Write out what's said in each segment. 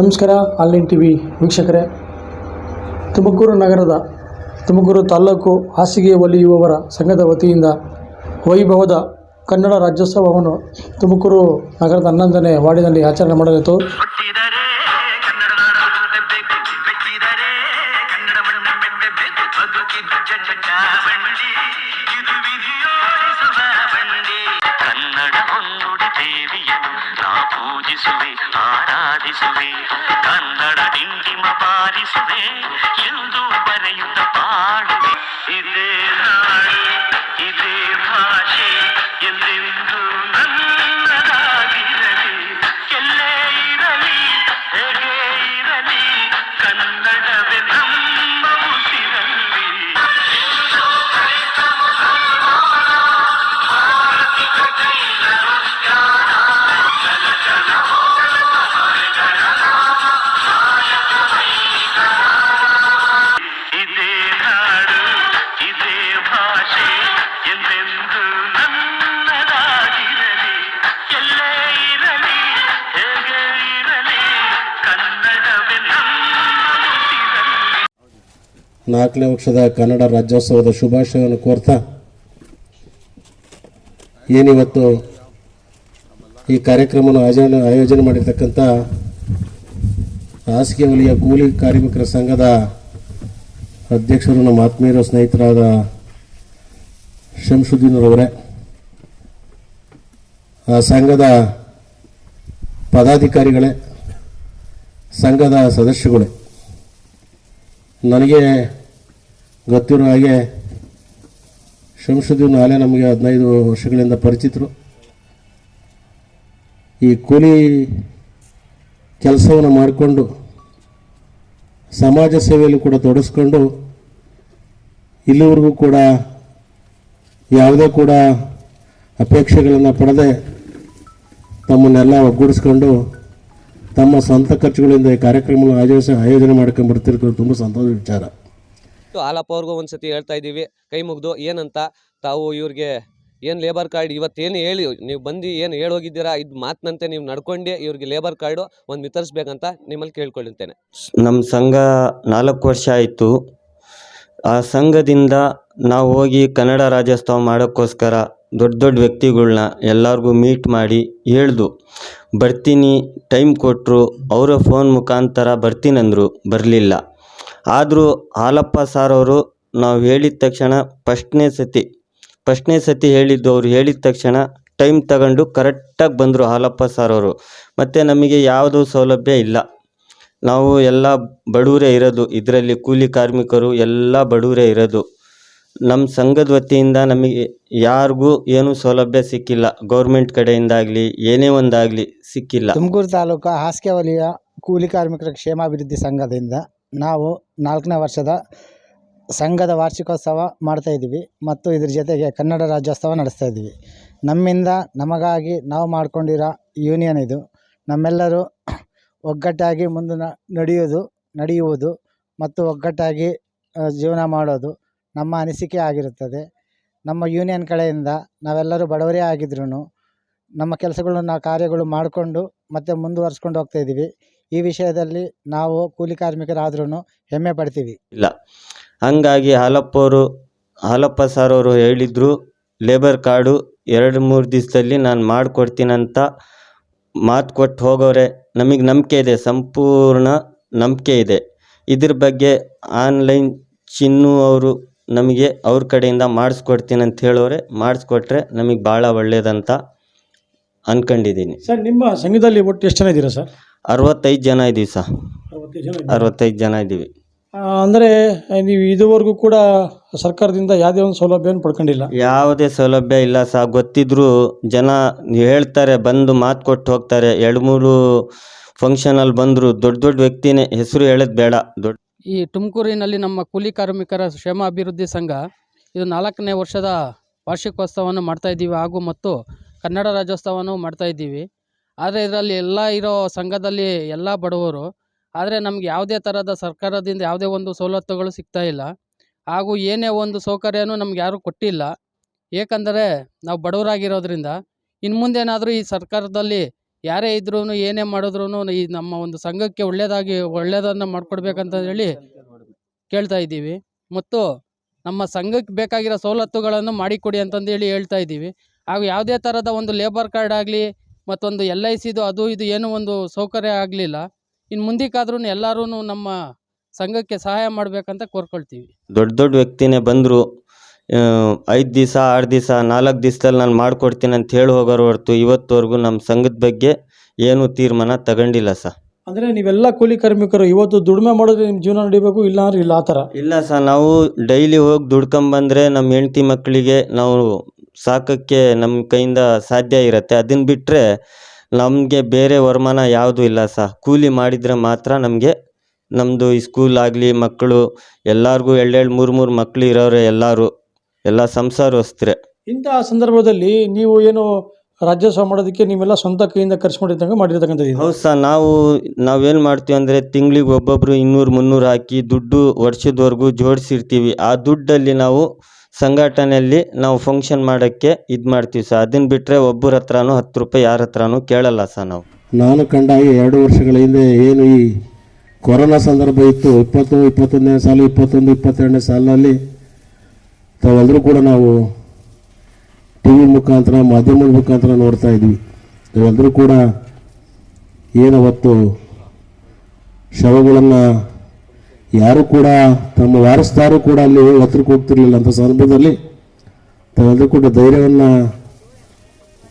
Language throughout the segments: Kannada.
ನಮಸ್ಕಾರ, ಆನ್ಲೈನ್ ಟಿ ವಿ ವೀಕ್ಷಕರೇ. ತುಮಕೂರು ನಗರದ, ತುಮಕೂರು ತಾಲ್ಲೂಕು ಹಾಸಿಗೆ ಒಲಿಯುವವರ ಸಂಘದ ವತಿಯಿಂದ ವೈಭವದ ಕನ್ನಡ ರಾಜ್ಯೋತ್ಸವವನ್ನು ತುಮಕೂರು ನಗರದ ಹನ್ನೊಂದನೇ ವಾರ್ಡಿನಲ್ಲಿ ಆಚರಣೆ ಮಾಡಲಾಯಿತು. பாரிசுவே கன்னட டிண்டிம பாரிசுவே ನಾಲ್ಕನೇ ವರ್ಷದ ಕನ್ನಡ ರಾಜ್ಯೋತ್ಸವದ ಶುಭಾಶಯವನ್ನು ಕೋರ್ತಾ, ಏನಿವತ್ತು ಈ ಕಾರ್ಯಕ್ರಮವನ್ನು ಆಯೋಜನೆ ಆಯೋಜನೆ ಮಾಡಿರ್ತಕ್ಕಂಥ ಹಾಸಿಗೆ ವಲಯ ಕೂಲಿ ಕಾರ್ಮಿಕರ ಸಂಘದ ಅಧ್ಯಕ್ಷರು, ನಮ್ಮ ಆತ್ಮೀಯರ, ಸ್ನೇಹಿತರಾದ ಶಂಸುದ್ದೀನರವರೇ ಆ ಸಂಘದ ಪದಾಧಿಕಾರಿಗಳೇ, ಸಂಘದ ಸದಸ್ಯಗಳೇ ನನಗೆ ಗೊತ್ತಿರೋ ಹಾಗೆ ಶಂಶುದ್ದೀನ್ ಆಲೆ ನಮಗೆ ಹದಿನೈದು ವರ್ಷಗಳಿಂದ ಪರಿಚಿತರು. ಈ ಕೂಲಿ ಕೆಲಸವನ್ನು ಮಾಡಿಕೊಂಡು ಸಮಾಜ ಸೇವೆಯಲ್ಲಿ ಕೂಡ ತೊಡಸ್ಕೊಂಡು ಇಲ್ಲಿವರೆಗೂ ಕೂಡ ಯಾವುದೇ ಕೂಡ ಅಪೇಕ್ಷೆಗಳನ್ನು ಪಡೆದೇ ತಮ್ಮನ್ನೆಲ್ಲ ಒಗ್ಗೂಡಿಸ್ಕೊಂಡು ತಮ್ಮ ಸ್ವಂತ ಖರ್ಚುಗಳಿಂದ ಈ ಕಾರ್ಯಕ್ರಮವನ್ನು ಆಯೋಜಿಸಿ ಆಯೋಜನೆ ಮಾಡ್ಕೊಂಡು ಬರ್ತಿರ್ತಾರೆ ತುಂಬ ಸಂತೋಷದ ವಿಚಾರ. ಹಾಲಪ್ಪ ಅವ್ರಿಗೂ ಒಂದ್ಸತಿ ಹೇಳ್ತಾ ಇದ್ದೀವಿ, ಕೈ ಮುಗಿದು ಏನಂತ, ತಾವು ಇವ್ರಿಗೆ ಏನು ಲೇಬರ್ ಕಾರ್ಡ್ ಇವತ್ತೇನು ಹೇಳಿ, ನೀವು ಬಂದು ಏನು ಹೇಳೋಗಿದ್ದೀರಾ, ಇದು ಮಾತಿನಂತೆ ನೀವು ನಡ್ಕೊಂಡೆ ಇವ್ರಿಗೆ ಲೇಬರ್ ಕಾರ್ಡು ಒಂದು ವಿತರಿಸ್ಬೇಕಂತ ನಿಮ್ಮಲ್ಲಿ ಕೇಳ್ಕೊಳ್ಳುತ್ತೇನೆ. ನಮ್ಮ ಸಂಘ ನಾಲ್ಕು ವರ್ಷ ಆಯಿತು. ಆ ಸಂಘದಿಂದ ನಾವು ಹೋಗಿ ಕನ್ನಡ ರಾಜ್ಯೋತ್ಸವ ಮಾಡೋಕ್ಕೋಸ್ಕರ ದೊಡ್ಡ ದೊಡ್ಡ ವ್ಯಕ್ತಿಗಳನ್ನ ಎಲ್ಲರಿಗೂ ಮೀಟ್ ಮಾಡಿ ಹೇಳ್ದು, ಬರ್ತೀನಿ ಟೈಮ್ ಕೊಟ್ಟರು ಅವರ ಫೋನ್ ಮುಖಾಂತರ ಬರ್ತೀನಂದರು, ಬರಲಿಲ್ಲ. ಆದರೂ ಹಾಲಪ್ಪ ಸಾರ್ ಅವರು ನಾವು ಹೇಳಿದ ತಕ್ಷಣ ಫಸ್ಟ್ನೇ ಸತಿ ಫಸ್ಟ್ನೇ ಸತಿ ಹೇಳಿದ್ದು ಅವರು ಹೇಳಿದ ತಕ್ಷಣ ಟೈಮ್ ತಗೊಂಡು ಕರೆಕ್ಟಾಗಿ ಬಂದರು ಹಾಲಪ್ಪ ಸಾರ್ ಅವರು. ಮತ್ತು ನಮಗೆ ಯಾವುದು ಸೌಲಭ್ಯ ಇಲ್ಲ. ನಾವು ಎಲ್ಲ ಬಡವರೇ ಇರೋದು, ಇದರಲ್ಲಿ ಕೂಲಿ ಕಾರ್ಮಿಕರು ಎಲ್ಲ ಬಡವರೇ ಇರೋದು. ನಮ್ಮ ಸಂಘದ ವತಿಯಿಂದ ನಮಗೆ ಯಾರಿಗೂ ಏನೂ ಸೌಲಭ್ಯ ಸಿಕ್ಕಿಲ್ಲ. ಗೌರ್ಮೆಂಟ್ ಕಡೆಯಿಂದಾಗಲಿ, ಏನೇ ಒಂದಾಗಲಿ ಸಿಕ್ಕಿಲ್ಲ. ತುಮಕೂರು ತಾಲೂಕು ಹಾಸಿಗೆ ವಲಯ ಕೂಲಿ ಕಾರ್ಮಿಕರ ಕ್ಷೇಮಾಭಿವೃದ್ಧಿ ಸಂಘದಿಂದ ನಾವು ನಾಲ್ಕನೇ ವರ್ಷದ ಸಂಘದ ವಾರ್ಷಿಕೋತ್ಸವ ಮಾಡ್ತಾ ಇದ್ದೀವಿ ಮತ್ತು ಇದ್ರ ಜೊತೆಗೆ ಕನ್ನಡ ರಾಜ್ಯೋತ್ಸವ ನಡೆಸ್ತಾ ಇದ್ದೀವಿ. ನಮ್ಮಿಂದ ನಮಗಾಗಿ ನಾವು ಮಾಡ್ಕೊಂಡಿರೋ ಯೂನಿಯನ್ ಇದು. ನಮ್ಮೆಲ್ಲರೂ ಒಗ್ಗಟ್ಟಾಗಿ ಮುಂದೆ ನಡೆಯೋದು ನಡೆಯುವುದು ಮತ್ತು ಒಗ್ಗಟ್ಟಾಗಿ ಜೀವನ ಮಾಡೋದು ನಮ್ಮ ಅನಿಸಿಕೆ ಆಗಿರುತ್ತದೆ. ನಮ್ಮ ಯೂನಿಯನ್ ಕಡೆಯಿಂದ ನಾವೆಲ್ಲರೂ ಬಡವರೇ ಆಗಿದ್ರು ನಮ್ಮ ಕೆಲಸಗಳನ್ನು, ಕಾರ್ಯಗಳು ಮಾಡಿಕೊಂಡು ಮತ್ತು ಮುಂದುವರ್ಸ್ಕೊಂಡು ಹೋಗ್ತಾ ಇದ್ದೀವಿ. ಈ ವಿಷಯದಲ್ಲಿ ನಾವು ಕೂಲಿ ಕಾರ್ಮಿಕರಾದ್ರೂ ಹೆಮ್ಮೆ ಪಡ್ತೀವಿ. ಇಲ್ಲ. ಹಂಗಾಗಿ ಹಾಲಪ್ಪವರು ಹಾಲಪ್ಪ ಸರ್ ಅವರು ಹೇಳಿದ್ರು ಲೇಬರ್ ಕಾರ್ಡು ಎರಡು ಮೂರು ದಿವಸದಲ್ಲಿ ನಾನು ಮಾಡಿಕೊಡ್ತೀನಂತ ಮಾತು ಕೊಟ್ಟು ಹೋಗೋರೆ. ನಮಗೆ ನಂಬಿಕೆ ಇದೆ ಸಂಪೂರ್ಣ ನಂಬಿಕೆ ಇದೆ. ಇದ್ರ ಬಗ್ಗೆ ಆನ್ಲೈನ್ ಚಿನ್ನು ಅವರು ನಮಗೆ ಅವ್ರ ಕಡೆಯಿಂದ ಮಾಡಿಸ್ಕೊಡ್ತೀನಿ ಅಂತ ಹೇಳೋರೆ ಮಾಡಿಸ್ಕೊಟ್ರೆ ನಮಗೆ ಭಾಳ ಒಳ್ಳೆಯದಂತ ಅನ್ಕೊಂಡಿದ್ದೀನಿ. ಸರ್ ನಿಮ್ಮ ಸಂಘದಲ್ಲಿ ಒಟ್ಟು ಎಷ್ಟು ಜನ ಇದ್ದೀರಾ ಸರ್? ಅರವತ್ತೈದು ಜನ ಇದ್ದೀವಿ ಸರ್. ಅರವತ್ತೈದು ಜನ ಅರವತ್ತೈದು ಜನ ಇದ್ದೀವಿ ಅಂದರೆ ನೀವು ಇದುವರೆಗೂ ಕೂಡ ಸರ್ಕಾರದಿಂದ ಯಾವುದೇ ಒಂದು ಸೌಲಭ್ಯವನ್ನು ಪಡ್ಕೊಂಡಿಲ್ಲ? ಯಾವುದೇ ಸೌಲಭ್ಯ ಇಲ್ಲ ಸಹ ಗೊತ್ತಿದ್ರು ಜನ ಹೇಳ್ತಾರೆ ಬಂದು ಮಾತು ಕೊಟ್ಟು ಹೋಗ್ತಾರೆ. ಎರಡು ಮೂರು ಫಂಕ್ಷನಲ್ಲಿ ಬಂದರು ದೊಡ್ಡ ದೊಡ್ಡ ವ್ಯಕ್ತಿನೇ ಹೆಸರು ಹೇಳೋದು ಬೇಡ. ದೊಡ್ಡ ಈ ತುಮಕೂರಿನಲ್ಲಿ ನಮ್ಮ ಕೂಲಿ ಕಾರ್ಮಿಕರ ಶ್ರಮ ಅಭಿವೃದ್ಧಿ ಸಂಘ ಇದು ನಾಲ್ಕನೇ ವರ್ಷದ ವಾರ್ಷಿಕೋತ್ಸವವನ್ನು ಮಾಡ್ತಾ ಇದ್ದೀವಿ. ಹಾಗೂ ಮತ್ತು ಕನ್ನಡ ರಾಜ್ಯೋತ್ಸವವನ್ನು ಮಾಡ್ತಾ ಇದ್ದೀವಿ. ಆದರೆ ಇದರಲ್ಲಿ ಎಲ್ಲ ಇರೋ ಸಂಘದಲ್ಲಿ ಎಲ್ಲ ಬಡವರು, ಆದರೆ ನಮ್ಗೆ ಯಾವುದೇ ಥರದ ಸರ್ಕಾರದಿಂದ ಯಾವುದೇ ಒಂದು ಸವಲತ್ತುಗಳು ಸಿಗ್ತಾ ಇಲ್ಲ. ಹಾಗೂ ಏನೇ ಒಂದು ಸೌಕರ್ಯನೂ ನಮ್ಗೆ ಯಾರೂ ಕೊಟ್ಟಿಲ್ಲ. ಏಕೆಂದರೆ ನಾವು ಬಡವರಾಗಿರೋದ್ರಿಂದ ಇನ್ನು ಮುಂದೇನಾದರೂ ಈ ಸರ್ಕಾರದಲ್ಲಿ ಯಾರೇ ಇದ್ರೂ ಏನೇ ಮಾಡಿದ್ರು ಈ ನಮ್ಮ ಒಂದು ಸಂಘಕ್ಕೆ ಒಳ್ಳೆಯದಾಗಿ ಒಳ್ಳೆಯದನ್ನು ಮಾಡಿಕೊಡ್ಬೇಕಂತ ಹೇಳಿ ಕೇಳ್ತಾ ಇದ್ದೀವಿ. ಮತ್ತು ನಮ್ಮ ಸಂಘಕ್ಕೆ ಬೇಕಾಗಿರೋ ಸವಲತ್ತುಗಳನ್ನು ಮಾಡಿಕೊಡಿ ಅಂತಂದೇಳಿ ಹೇಳ್ತಾ ಇದ್ದೀವಿ. ಹಾಗೂ ಯಾವುದೇ ಥರದ ಒಂದು ಲೇಬರ್ ಕಾರ್ಡ್ ಆಗಲಿ ಮತ್ತೊಂದು ಎಲ್ ಐ ಸಿದು ಅದು ಇದು ಏನೂ ಒಂದು ಸೌಕರ್ಯ ಆಗಲಿಲ್ಲ. ಇನ್ನು ಮುಂದಕ್ಕಾದ್ರೂ ಎಲ್ಲರೂ ನಮ್ಮ ಸಂಘಕ್ಕೆ ಸಹಾಯ ಮಾಡಬೇಕಂತ ಕೋರ್ಕೊಳ್ತೀವಿ. ದೊಡ್ಡ ದೊಡ್ಡ ವ್ಯಕ್ತಿನೇ ಬಂದರು ಐದು ದಿವಸ ಆರು ದಿವಸ ನಾಲ್ಕು ದಿವಸದಲ್ಲಿ ನಾನು ಮಾಡಿಕೊಡ್ತೀನಿ ಅಂತ ಹೇಳಿ ಹೋಗೋರು ಹೊರತು ಇವತ್ತುವರೆಗೂ ನಮ್ಮ ಸಂಘದ ಬಗ್ಗೆ ಏನೂ ತೀರ್ಮಾನ ತಗೊಂಡಿಲ್ಲ ಸರ್. ಅಂದರೆ ನೀವೆಲ್ಲ ಕೂಲಿ ಕಾರ್ಮಿಕರು ಇವತ್ತು ದುಡಿಮೆ ಮಾಡಿದ್ರೆ ನಿಮ್ಮ ಜೀವನ ನಡಿಬೇಕು ಇಲ್ಲ ಅಂದ್ರೆ ಇಲ್ಲ ಆ ಥರ? ಇಲ್ಲ ಸರ್ ನಾವು ಡೈಲಿ ಹೋಗಿ ದುಡ್ಕೊಂಬಂದ್ರೆ ನಮ್ಮ ಹೆಂಡತಿ ಮಕ್ಕಳಿಗೆ ನಾವು ಸಾಕೋಕ್ಕೆ ನಮ್ಮ ಕೈಯಿಂದ ಸಾಧ್ಯ ಇರುತ್ತೆ. ಅದನ್ನು ಬಿಟ್ಟರೆ ನಮಗೆ ಬೇರೆ ವರಮಾನ ಯಾವುದೂ ಇಲ್ಲ ಸರ್ ಕೂಲಿ ಮಾಡಿದರೆ ಮಾತ್ರ ನಮಗೆ ನಮ್ಮದು ಈ ಸ್ಕೂಲ್ ಆಗಲಿ ಮಕ್ಕಳು ಎಲ್ಲರಿಗೂ ಎರಡೆರಡು ಮೂರು ಮೂರು ಮಕ್ಕಳು ಇರೋರೆ ಎಲ್ಲರೂ ಎಲ್ಲ ಸಂಸಾರಸ್ಥರೇ. ಇಂತಹ ಸಂದರ್ಭದಲ್ಲಿ ನೀವು ಏನು ರಾಜ್ಯೋತ್ಸವ ಮಾಡೋದಕ್ಕೆ ನೀವೆಲ್ಲ ಸ್ವಂತ ಕೈಯಿಂದ ಖರ್ಚು ಮಾಡಿದಂಗೆ ಮಾಡಿರ್ತಕ್ಕಂಥದ್ದು ಇದು. ಹೌದು ಸರ್ ನಾವು ನಾವೇನು ಮಾಡ್ತೀವಿ ಅಂದರೆ ತಿಂಗಳಿಗೆ ಒಬ್ಬೊಬ್ಬರು ಇನ್ನೂರು ಮುನ್ನೂರು ಹಾಕಿ ದುಡ್ಡು ವರ್ಷದವರೆಗೂ ಜೋಡಿಸಿರ್ತೀವಿ. ಆ ದುಡ್ಡಲ್ಲಿ ನಾವು ಸಂಘಟನೆಯಲ್ಲಿ ನಾವು ಫಂಕ್ಷನ್ ಮಾಡೋಕ್ಕೆ ಇದು ಮಾಡ್ತೀವಿ ಸರ್. ಅದನ್ನು ಬಿಟ್ಟರೆ ಒಬ್ಬರ ಹತ್ರನೂ ಹತ್ತು ರೂಪಾಯಿ ಯಾರ ಹತ್ರನೂ ಕೇಳಲ್ಲ ಸರ್ ನಾವು. ನಾನು ಕಂಡಾಗಿ ಎರಡು ವರ್ಷಗಳ ಹಿಂದೆ ಏನು ಈ ಕೊರೋನಾ ಸಂದರ್ಭ ಇತ್ತು. ಇಪ್ಪತ್ತು ಇಪ್ಪತ್ತೊಂದನೇ ಸಾಲು, ಇಪ್ಪತ್ತೊಂದು, ಇಪ್ಪತ್ತೆರಡನೇ ಸಾಲಿನಲ್ಲಿ ತಾವೆಲ್ಲರೂ ಕೂಡ ನಾವು ಟಿ ವಿ ಮುಖಾಂತರ, ಮಾಧ್ಯಮದ ಮುಖಾಂತರ ನೋಡ್ತಾ ಇದ್ವಿ. ತಾವೆಲ್ಲರೂ ಕೂಡ ಏನವತ್ತು ಶವಗಳನ್ನು ಯಾರು ಕೂಡ ತಮ್ಮ ವಾರಸ್ದಾರು ಕೂಡ ಅಲ್ಲಿ ಹತ್ರಕ್ಕೆ ಹೋಗ್ತಿರ್ಲಿಲ್ಲ ಅಂತ ಸಂದರ್ಭದಲ್ಲಿ ತಾವೆಲ್ಲರೂ ಕೂಡ ಧೈರ್ಯವನ್ನು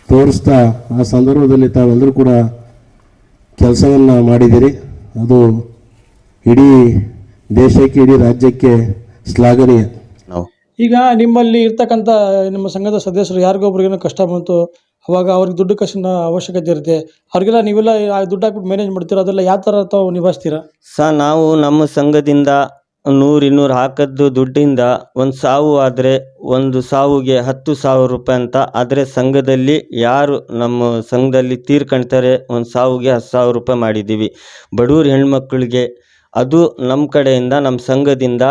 ತೋರಿಸ್ತಾ ಆ ಸಂದರ್ಭದಲ್ಲಿ ತಾವೆಲ್ಲರೂ ಕೂಡ ಕೆಲಸವನ್ನು ಮಾಡಿದ್ದೀರಿ. ಅದು ಇಡೀ ದೇಶಕ್ಕೆ ಇಡೀ ರಾಜ್ಯಕ್ಕೆ ಶ್ಲಾಘನೀಯ. ನಾವು ಈಗ ನಿಮ್ಮಲ್ಲಿ ಇರ್ತಕ್ಕಂಥ ನಿಮ್ಮ ಸಂಘದ ಸದಸ್ಯರು ಯಾರಿಗೊಬ್ರಿಗೇನೋ ಕಷ್ಟ ಬಂತು? ಅವಾಗ ಅವ್ರಿಗೆ ದುಡ್ಡು ಕಷ್ಟ ಅವಶ್ಯಕತೆ ಇರುತ್ತೆ. ಅವ್ರಿಗೆಲ್ಲ ನೀವೆಲ್ಲ ದುಡ್ಡು ಹಾಕ್ಬಿಟ್ಟು ಮ್ಯಾನೇಜ್ ಮಾಡ್ತೀರಾ? ಅದೆಲ್ಲ ಯಾವ ಥರ ತಾವು ನಿಭಾಯಿಸ್ತೀರಾ? ಸರ್ ನಾವು ನಮ್ಮ ಸಂಘದಿಂದ ನೂರು ಇನ್ನೂರು ಹಾಕದ್ದು ದುಡ್ಡಿಂದ ಒಂದು ಸಾವು ಆದರೆ ಒಂದು ಸಾವುಗೆ ಹತ್ತು ಸಾವಿರ ರೂಪಾಯಿ ಅಂತ. ಆದರೆ ಸಂಘದಲ್ಲಿ ಯಾರು ನಮ್ಮ ಸಂಘದಲ್ಲಿ ತೀರ್ಕೊಳ್ತಾರೆ ಒಂದು ಸಾವಿಗೆ ಹತ್ತು ಸಾವಿರ ರೂಪಾಯಿ ಮಾಡಿದ್ದೀವಿ. ಬಡವ್ರ ಹೆಣ್ಮಕ್ಳಿಗೆ ಅದು ನಮ್ಮ ಕಡೆಯಿಂದ ನಮ್ಮ ಸಂಘದಿಂದ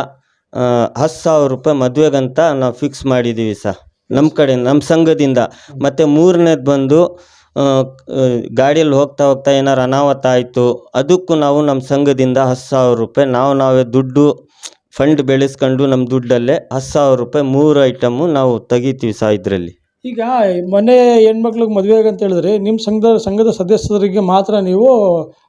ಹತ್ತು ಸಾವಿರ ರೂಪಾಯಿ ಮದುವೆಗಂತ ನಾವು ಫಿಕ್ಸ್ ಮಾಡಿದ್ದೀವಿ ಸರ್ ನಮ್ಮ ಕಡೆ ನಮ್ಮ ಸಂಘದಿಂದ. ಮತ್ತು ಮೂರನೇದು ಬಂದು ಗಾಡಿಯಲ್ಲಿ ಹೋಗ್ತಾ ಹೋಗ್ತಾ ಏನಾರು ಅನಾಹುತ ಆಯಿತು ಅದಕ್ಕೂ ನಾವು ನಮ್ಮ ಸಂಘದಿಂದ ಹತ್ತು ಸಾವಿರ ರೂಪಾಯಿ ನಾವು ನಾವೇ ದುಡ್ಡು ಫಂಡ್ ಬೆಳೆಸ್ಕೊಂಡು ನಮ್ಮ ದುಡ್ಡಲ್ಲೇ ಹತ್ತು ಸಾವಿರ ರೂಪಾಯಿ ಮೂರು ಐಟಮು ನಾವು ತೆಗಿತೀವಿ ಸಹ ಇದರಲ್ಲಿ. ಈಗ ಮನೆ ಹೆಣ್ಮಕ್ಳಿಗೆ ಮದುವೆಗೆ ಅಂತ ಹೇಳಿದ್ರೆ ನಿಮ್ಮ ಸಂಘದ ಸಂಘದ ಸದಸ್ಯರಿಗೆ ಮಾತ್ರ ನೀವು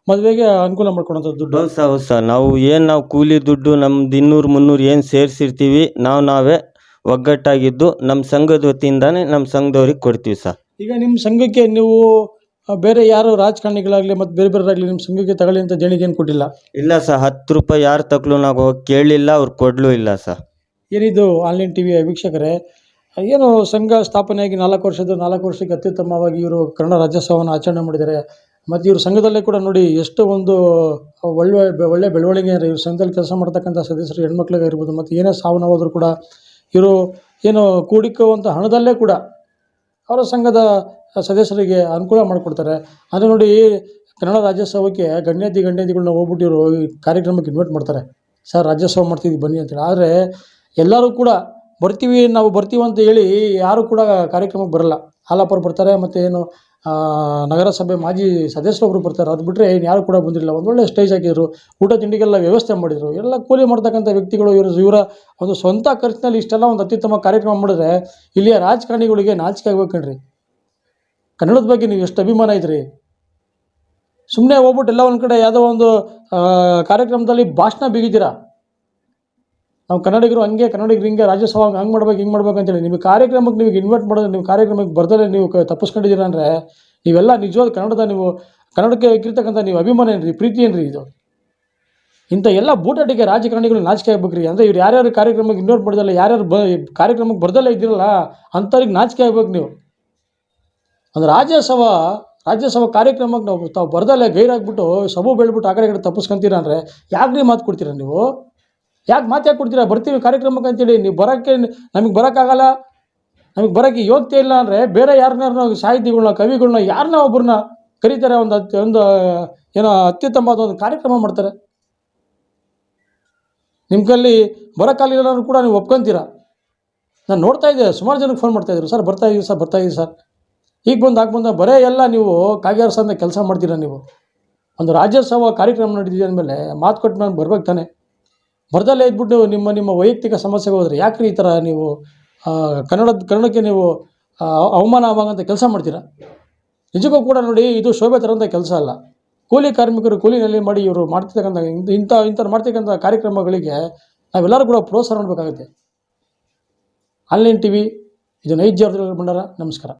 ಮದುವೆಗೆ ಅನುಕೂಲ ಮಾಡ್ಕೊಡೋಂಥದ್ದು ದುಡ್ಡು? ಹೌದು ಸರ್ ಹೌದು ಸರ್ ನಾವು ಏನು ನಾವು ಕೂಲಿ ದುಡ್ಡು ನಮ್ದು ಇನ್ನೂರು ಮುನ್ನೂರು ಏನು ಸೇರಿಸಿರ್ತೀವಿ ನಾವು ನಾವೇ ಒಗ್ಗಟ್ಟಾಗಿದ್ದು ನಮ್ಮ ಸಂಘದ ವತಿಯಿಂದಾನೇ ನಮ್ಮ ಸಂಘದವ್ರಿಗೆ ಕೊಡ್ತೀವಿ ಸರ್. ಈಗ ನಿಮ್ಮ ಸಂಘಕ್ಕೆ ನೀವು ಆ, ಬೇರೆ ಯಾರು ರಾಜಕಾರಣಿಗಳಾಗಲಿ ಮತ್ತು ಬೇರೆ ಬೇರೆರಾಗಲಿ ನಿಮ್ಮ ಸಂಘಕ್ಕೆ ತಗೊಳ್ಳಿ ಅಂತ ದೇಣಿಗೆ ಏನು ಕೊಟ್ಟಿಲ್ಲ? ಇಲ್ಲ ಸರ್ ಹತ್ತು ರೂಪಾಯಿ ಯಾರು ತಕ್ಲು ನಾವು ಹೋಗಿ ಕೇಳಲಿಲ್ಲ ಅವ್ರು ಕೊಡಲೂ ಇಲ್ಲ ಸರ್. ಏನಿದು ಆನ್ಲೈನ್ ಟಿ ವಿಯ ವೀಕ್ಷಕರೇ ಏನು ಸಂಘ ಸ್ಥಾಪನೆಯಾಗಿ ನಾಲ್ಕು ವರ್ಷದ ನಾಲ್ಕು ವರ್ಷಕ್ಕೆ ಅತ್ಯುತ್ತಮವಾಗಿ ಇವರು ಕನ್ನಡ ರಾಜ್ಯೋತ್ಸವವನ್ನು ಆಚರಣೆ ಮಾಡಿದ್ದಾರೆ. ಮತ್ತು ಇವರು ಸಂಘದಲ್ಲೇ ಕೂಡ ನೋಡಿ ಎಷ್ಟು ಒಂದು ಒಳ್ಳೆ ಒಳ್ಳೆ ಬೆಳವಣಿಗೆ ಇವರು ಇವ್ರ ಸಂಘದಲ್ಲಿ ಕೆಲಸ ಮಾಡ್ತಕ್ಕಂಥ ಸದಸ್ಯರು ಹೆಣ್ಮಕ್ಳಿಗೆ ಇರ್ಬೋದು ಮತ್ತು ಏನೇ ಸಾವು ನೋವಾದರೂ ಕೂಡ ಇವರು ಏನು ಕೂಡಿಕ್ಕುವಂಥ ಹಣದಲ್ಲೇ ಕೂಡ ಅವರ ಸಂಘದ ಸದಸ್ಯರಿಗೆ ಅನುಕೂಲ ಮಾಡಿಕೊಡ್ತಾರೆ. ಅಂದರೆ ನೋಡಿ ಕನ್ನಡ ರಾಜ್ಯೋತ್ಸವಕ್ಕೆ ಗಣ್ಯಾತಿ ಗಣ್ಯಾತಿಗಳನ್ನ ಹೋಗ್ಬಿಟ್ಟು ಇವರು ಕಾರ್ಯಕ್ರಮಕ್ಕೆ ಇನ್ವೈಟ್ ಮಾಡ್ತಾರೆ. ಸರ್, ರಾಜ್ಯೋತ್ಸವ ಮಾಡ್ತಿದ್ದೀವಿ ಬನ್ನಿ ಅಂತೇಳಿ. ಆದರೆ ಎಲ್ಲರೂ ಕೂಡ ಬರ್ತೀವಿ, ನಾವು ಬರ್ತೀವಿ ಅಂತ ಹೇಳಿ ಯಾರು ಕೂಡ ಕಾರ್ಯಕ್ರಮಕ್ಕೆ ಬರಲ್ಲ. ಹಾಲಪ್ಪರು ಬರ್ತಾರೆ, ಮತ್ತು ಏನು ನಗರಸಭೆ ಮಾಜಿ ಸದಸ್ಯರೊಬ್ಬರು ಬರ್ತಾರೆ. ಅದು ಬಿಟ್ಟರೆ ಇನ್ನು ಯಾರು ಕೂಡ ಬಂದಿರಲಿಲ್ಲ. ಒಂದೊಳ್ಳೆ ಸ್ಟೇಜ್ ಹಾಕಿದ್ರು. ಊಟ ತಿಂಡಿಗೆಲ್ಲ ವ್ಯವಸ್ಥೆ ಮಾಡಿದರು. ಎಲ್ಲ ಕೂಲಿ ಮಾಡ್ತಕ್ಕಂಥ ವ್ಯಕ್ತಿಗಳು ಇವರು, ಇವರ ಒಂದು ಸ್ವಂತ ಖರ್ಚಿನಲ್ಲಿ ಇಷ್ಟೆಲ್ಲ ಒಂದು ಅತ್ಯುತ್ತಮ ಕಾರ್ಯಕ್ರಮ ಮಾಡಿದ್ರೆ ಇಲ್ಲಿಯ ರಾಜಕಾರಣಿಗಳಿಗೆ ನಾಚಿಕೆ ಆಗ್ಬೇಕು ಕಣ್ರಿ ಕನ್ನಡದ ಬಗ್ಗೆ ನೀವು ಎಷ್ಟು ಅಭಿಮಾನ ಇದ್ರಿ? ಸುಮ್ಮನೆ ಹೋಗ್ಬಿಟ್ಟು ಎಲ್ಲ ಒಂದು ಕಡೆ ಯಾವುದೋ ಒಂದು ಕಾರ್ಯಕ್ರಮದಲ್ಲಿ ಭಾಷಣ ಬಿಗಿದ್ದೀರಾ ನಾವು ಕನ್ನಡಿಗರು ಹಂಗೆ, ಕನ್ನಡಿಗರು ಹಿಂಗೆ, ರಾಜ್ಯೋತ್ಸವ ಹಂಗೆ ಮಾಡ್ಬೇಕು, ಹಿಂಗೆ ಮಾಡ್ಬೇಕು ಅಂತೇಳಿ, ನಿಮಗೆ ಕಾರ್ಯಕ್ರಮಕ್ಕೆ ನೀವು ಇನ್ವೈಟ್ ಮಾಡೋದು ನಿಮ್ಮ ಕಾರ್ಯಕ್ರಮಕ್ಕೆ ಬರ್ದಲೇ ನೀವು ತಪ್ಪಿಸ್ಕೊಂಡಿದ್ದೀರ ಅಂದರೆ ನೀವೆಲ್ಲ ನಿಜವಾದ ಕನ್ನಡದ ನೀವು, ಕನ್ನಡಕ್ಕೆ ಇಕ್ಕಿರ್ತಕ್ಕಂಥ ನೀವು ಅಭಿಮಾನ ಏನ್ರಿ, ಪ್ರೀತಿ ಏನ್ರಿ ಇದು? ಇಂಥ ಎಲ್ಲ ಬೂಟಾಟಿಕೆ ರಾಜಕಾರಣಿಗಳು ನಾಚಿಕೆ ಆಗ್ಬೇಕ್ರಿ. ಅಂದರೆ ಇವ್ರು ಯಾರ್ಯಾರು ಕಾರ್ಯಕ್ರಮಕ್ಕೆ ಇನ್ವೈಟ್ ಮಾಡಿದಲ್ಲ, ಯಾರ್ಯಾರು ಬ, ಕಾರ್ಯಕ್ರಮಕ್ಕೆ ಬರ್ದಲ್ಲೇ ಇದ್ದಿರಲ್ಲ, ಅಂಥವ್ರಿಗೆ ನಾಚಿಕೆ ಆಗ್ಬೇಕು ನೀವು. ಅಂದ್ರೆ ರಾಜ್ಯಸಭಾ ರಾಜ್ಯಸಭಾ ಕಾರ್ಯಕ್ರಮಕ್ಕೆ ನಾವು, ತಾವು ಬರ್ದಲ್ಲೇ ಗೈರಾಗ್ಬಿಟ್ಟು ಸಬು ಬೆಳ್ಬಿಟ್ಟು ಆ ಕಡೆ ಕಡೆ ತಪ್ಪಿಸ್ಕೊಂತೀರ ಅಂದರೆ, ಯಾಕ್ರಿ ಮಾತು ಕೊಡ್ತೀರ ನೀವು? ಯಾಕೆ ಮಾತು ಕೊಡ್ತೀರಾ? ಬರ್ತೀವಿ ಕಾರ್ಯಕ್ರಮಕ್ಕೆ ಅಂತೇಳಿ. ನೀವು ಬರೋಕ್ಕೆ ನಮಗೆ ಬರೋಕ್ಕಾಗಲ್ಲ. ನಮಗೆ ಬರೋಕ್ಕೆ ಯೋಗ್ಯತೆ ಇಲ್ಲ ಅಂದರೆ ಬೇರೆ ಯಾರನ್ನ ಸಾಹಿತಿಗಳನ್ನ ಕವಿಗಳನ್ನ ಯಾರನ್ನ ಒಬ್ಬರನ್ನ ಕರೀತಾರೆ. ಒಂದು ಒಂದು, ಏನೋ ಅತ್ಯುತ್ತಮವಾದ ಒಂದು ಕಾರ್ಯಕ್ರಮ ಮಾಡ್ತಾರೆ. ನಿಮ್ಮ ಕೈಲಿ ಬರೋಕ್ಕಾಗಲಿಲ್ಲ ಕೂಡ ನೀವು ಒಪ್ಕೊಂತೀರಾ? ನಾನು ನೋಡ್ತಾ ಇದ್ದೆ. ಸುಮಾರು ಜನಕ್ಕೆ ಫೋನ್ ಮಾಡ್ತಾಯಿದ್ರು ಸರ್, ಬರ್ತಾ ಇದ್ದೀವಿ ಸರ್, ಬರ್ತಾ ಇದ್ದೀವಿ ಸರ್. ಈಗ ಬಂದು ಹಾಕಿ ಬಂದ, ಬರೇ ಎಲ್ಲ ನೀವು ಕಾಗ್ಯಾರ್ಸಂದ ಕೆಲಸ ಮಾಡ್ತೀರಾ ನೀವು? ಒಂದು ರಾಜ್ಯೋತ್ಸವ ಕಾರ್ಯಕ್ರಮ ನಡೀತಿದೆ ಅಂದಮೇಲೆ ಮಾತು ಕೊಟ್ಟು ನಾನು ಬರ್ಬೇಕು ತಾನೆ. ಬರ್ದಲ್ಲೇ ಇದ್ಬಿಟ್ಟು ನಿಮ್ಮ ನಿಮ್ಮ ವೈಯಕ್ತಿಕ ಸಮಸ್ಯೆಗೆ ಹೋದರೆ ಯಾಕ್ರಿ ಈ ಥರ ನೀವು ಕನ್ನಡದ ಕನ್ನಡಕ್ಕೆ ನೀವು ಅವಮಾನ ಆಗುವಂಥ ಕೆಲಸ ಮಾಡ್ತೀರಾ? ನಿಜಕ್ಕೂ ಕೂಡ ನೋಡಿ, ಇದು ಶೋಭೆ ತರೋಂಥ ಕೆಲಸ ಅಲ್ಲ. ಕೂಲಿ ಕಾರ್ಮಿಕರು ಕೂಲಿನಲ್ಲಿ ಮಾಡಿ ಇವರು ಮಾಡ್ತಿರ್ತಕ್ಕಂಥ ಇಂಥ ಇಂಥ ಇಂಥವ್ರು ಮಾಡ್ತಕ್ಕಂಥ ಕಾರ್ಯಕ್ರಮಗಳಿಗೆ ನಾವೆಲ್ಲರೂ ಕೂಡ ಪ್ರೋತ್ಸಾಹ ಮಾಡಬೇಕಾಗುತ್ತೆ ಆನ್ಲೈನ್ ಟಿ ವಿ ಇದು ನೈಜ ಭಂಡಾರ ನಮಸ್ಕಾರ.